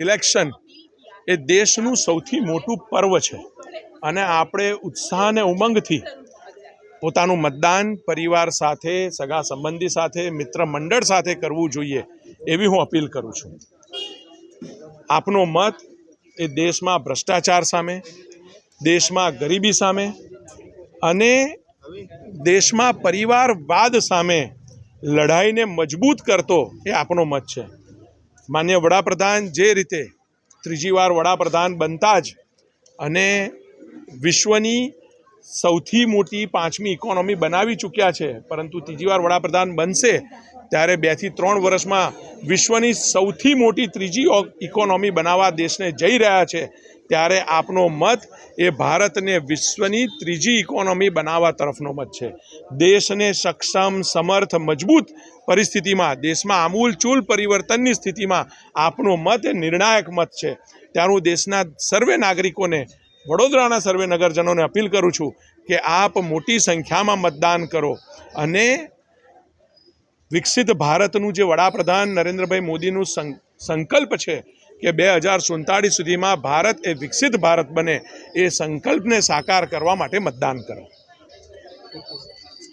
Election એ દેશનું સૌથી મોટું પર્વ છે. અને આપણે ઉત્સાહ અને ઉમંગથી પોતાનું મતદાન પરિવાર સાથે, સગા સંબંધી સાથે, મિત્ર મંડળ સાથે કરવું જોઈએ એવી હું અપીલ કરું છું. આપનો મત એ દેશમાં ભ્રષ્ટાચાર સામે, દેશમાં ગરીબી સામે અને દેશમાં પરિવારવાદ સામે લડાઈને મજબૂત કરતો એ આપણો મત છે. માન્ય વડાપ્રધાન જે રીતે ત્રીજી વાર વડાપ્રધાન બનતા જ અને વિશ્વની સૌથી મોટી પાંચમી ઇકોનોમી બનાવી ચૂક્યા છે, પરંતુ ત્રીજી વાર વડાપ્રધાન બનશે ત્યારે બેથી ત્રણ વર્ષમાં વિશ્વની સૌથી મોટી ત્રીજી ઇકોનોમી બનાવવા દેશને જઈ રહ્યા છે. ત્યારે આપનો મત એ ભારતને વિશ્વની ત્રીજી ઇકોનોમી બનાવવા તરફનો મત છે. દેશને સક્ષમ, સમર્થ, મજબૂત પરિસ્થિતિમાં, દેશમાં આમૂલચૂલ પરિવર્તનની સ્થિતિમાં આપનો મત એ નિર્ણાયક મત છે. ત્યારે દેશના સર્વે નાગરિકોને વડોદરાના સર્વે નગરજનોને અપીલ કરું છું કે આપ મોટી સંખ્યામાં મતદાન કરો અને વિકસિત ભારતનું જે વડાપ્રધાન નરેન્દ્રભાઈ મોદીનું સંકલ્પ છે કે બે હજાર સુડતાળીસ સુધીમાં ભારત એ વિકસિત ભારત બને એ સંકલ્પને સાકાર કરવા માટે મતદાન કરો.